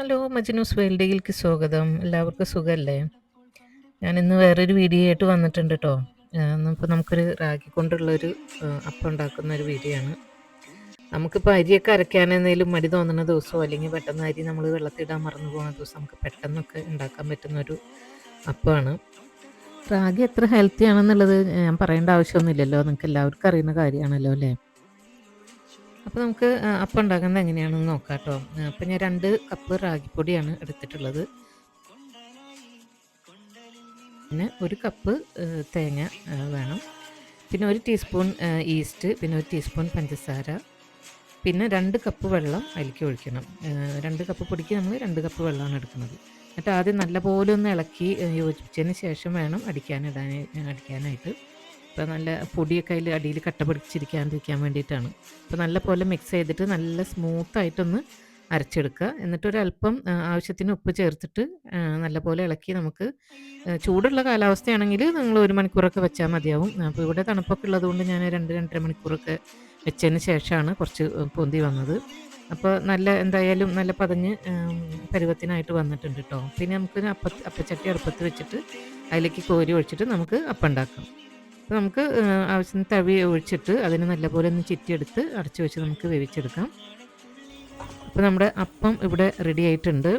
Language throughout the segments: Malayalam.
ഹലോ മജ്നൂസ് വേൾഡിലേക്ക് സ്വാഗതം. എല്ലാവർക്കും സുഖമല്ലേ ഞാൻ ഇന്ന് വേറൊരു വീഡിയോ ആയിട്ട് വന്നിട്ടുണ്ട് കേട്ടോ ഇപ്പോൾ നമുക്കൊരു റാഗി കൊണ്ടുള്ളൊരു അപ്പം ഉണ്ടാക്കുന്ന ഒരു വീഡിയോ ആണ്. നമുക്കിപ്പോൾ അരിയൊക്കെ അരയ്ക്കാനെന്തെങ്കിലും മടി തോന്നുന്ന ദിവസമോ അല്ലെങ്കിൽ പെട്ടെന്ന് അരി നമ്മൾ വെള്ളത്തിടാൻ മറന്നു പോകുന്ന ദിവസം നമുക്ക് പെട്ടെന്നൊക്കെ ഉണ്ടാക്കാൻ പറ്റുന്നൊരു അപ്പമാണ് റാഗി എത്ര ഹെൽത്തി ആണെന്നുള്ളത് ഞാൻ പറയേണ്ട ആവശ്യമൊന്നുമില്ലല്ലോ. നിങ്ങൾക്ക് എല്ലാവർക്കും അറിയുന്ന കാര്യമാണല്ലോ അല്ലേ? അപ്പോൾ നമുക്ക് അപ്പം ഉണ്ടാക്കുന്നത് എങ്ങനെയാണെന്ന് നോക്കാം കേട്ടോ. അപ്പം ഞാൻ രണ്ട് കപ്പ് റാഗിപ്പൊടിയാണ് എടുത്തിട്ടുള്ളത്. പിന്നെ ഒരു കപ്പ് തേങ്ങ വേണം. പിന്നെ ഒരു ടീസ്പൂൺ ഈസ്റ്റ് പിന്നെ ഒരു ടീസ്പൂൺ പഞ്ചസാര. പിന്നെ രണ്ട് കപ്പ് വെള്ളം അതിലേക്ക് ഒഴിക്കണം. രണ്ട് കപ്പ് പൊടിക്ക് നമ്മൾ രണ്ട് കപ്പ് വെള്ളമാണ് എടുക്കുന്നത്. എന്നിട്ട് ആദ്യം നല്ലപോലെ ഒന്ന് ഇളക്കി യോജിപ്പിച്ചതിന് ശേഷം വേണം അടിക്കാനിടാൻ അടിക്കാനായിട്ട്. ഇപ്പോൾ നല്ല പൊടിയൊക്കെ അതിൽ അടിയിൽ കട്ട പിടിച്ചിരിക്കാണ്ടിരിക്കാൻ വേണ്ടിയിട്ടാണ്. അപ്പോൾ നല്ല പോലെ മിക്സ് ചെയ്തിട്ട് നല്ല സ്മൂത്തായിട്ടൊന്ന് അരച്ചെടുക്കുക. എന്നിട്ട് ഒരല്പം ആ, ആവശ്യത്തിന് ഉപ്പ് ചേർത്തിട്ട് നല്ല നല്ലപോലെ ഇളക്കി നമുക്ക് ചൂടുള്ള കാലാവസ്ഥയാണെങ്കിൽ നിങ്ങൾ ഒരു മണിക്കൂറൊക്കെ വെച്ചാൽ മതിയാവും. അപ്പോൾ ഇവിടെ തണുപ്പൊക്കെ ഉള്ളതുകൊണ്ട് ഞാൻ രണ്ട് രണ്ടര മണിക്കൂറൊക്കെ വെച്ചതിന് ശേഷമാണ് കുറച്ച് പൊന്തി വന്നത്. അപ്പോൾ നല്ല എന്തായാലും നല്ല പതഞ്ഞ് പരുവത്തിനായിട്ട് വന്നിട്ടുണ്ട് കേട്ടോ പിന്നെ നമുക്ക് അപ്പ അപ്പച്ചട്ടി അടുപ്പത്ത് വെച്ചിട്ട് അതിലേക്ക് കോരി ഒഴിച്ചിട്ട് നമുക്ക് അപ്പം ഉണ്ടാക്കാം. അപ്പോൾ നമുക്ക് ആവശ്യത്തിന് തവി ഒഴിച്ചിട്ട് അതിനെ നല്ലപോലെ ഒന്ന് ചിറ്റിയെടുത്ത് അടച്ചു വെച്ച് നമുക്ക് വേവിച്ചെടുക്കാം. അപ്പോൾ നമ്മുടെ അപ്പം ഇവിടെ റെഡി ആയിട്ടുണ്ട്.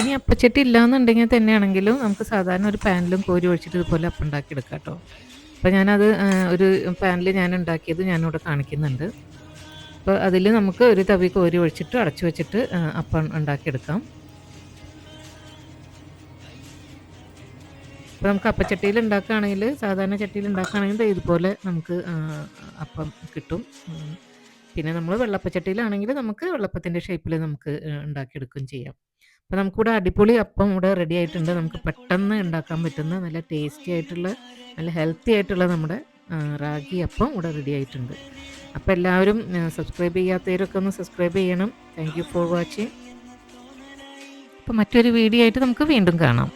ഇനി അപ്പച്ചട്ടി ഇല്ലാന്നുണ്ടെങ്കിൽ തന്നെയാണെങ്കിലും നമുക്ക് സാധാരണ ഒരു പാനിലും കോരി ഒഴിച്ചിട്ട് ഇതുപോലെ അപ്പം ഉണ്ടാക്കിയെടുക്കാം കേട്ടോ. അപ്പോൾ ഞാനത് ഒരു പാനിൽ ഞാൻ ഉണ്ടാക്കിയത് ഞാനിവിടെ കാണിക്കുന്നുണ്ട്. അപ്പോൾ അതിൽ നമുക്ക് ഒരു തവി കോരി ഒഴിച്ചിട്ട് അടച്ചു വെച്ചിട്ട് അപ്പം ഉണ്ടാക്കിയെടുക്കാം. അപ്പോൾ നമുക്ക് അപ്പച്ചട്ടിയിൽ ഉണ്ടാക്കുകയാണെങ്കിൽ സാധാരണ ചട്ടിയിൽ ഉണ്ടാക്കുകയാണെങ്കിൽ ഇതുപോലെ നമുക്ക് അപ്പം കിട്ടും. പിന്നെ നമ്മൾ വെള്ളപ്പച്ചട്ടിയിലാണെങ്കിൽ നമുക്ക് വെള്ളപ്പത്തിന്റെ ഷേപ്പിൽ നമുക്ക് ഉണ്ടാക്കിയെടുക്കുകയും ചെയ്യാം. അപ്പോൾ നമുക്കിവിടെ അടിപൊളി അപ്പം ഇവിടെ റെഡി ആയിട്ടുണ്ട്. നമുക്ക് പെട്ടെന്ന് ഉണ്ടാക്കാൻ പറ്റുന്ന നല്ല ടേസ്റ്റി ആയിട്ടുള്ള നല്ല ഹെൽത്തി ആയിട്ടുള്ള നമ്മുടെ റാഗി അപ്പം ഇവിടെ റെഡി ആയിട്ടുണ്ട്. അപ്പോൾ എല്ലാവരും സബ്സ്ക്രൈബ് ചെയ്യാത്തവരൊക്കെ ഒന്ന് സബ്സ്ക്രൈബ് ചെയ്യണം. താങ്ക് ഫോർ വാച്ചിങ് അപ്പോൾ മറ്റൊരു വീഡിയോ ആയിട്ട് നമുക്ക് വീണ്ടും കാണാം.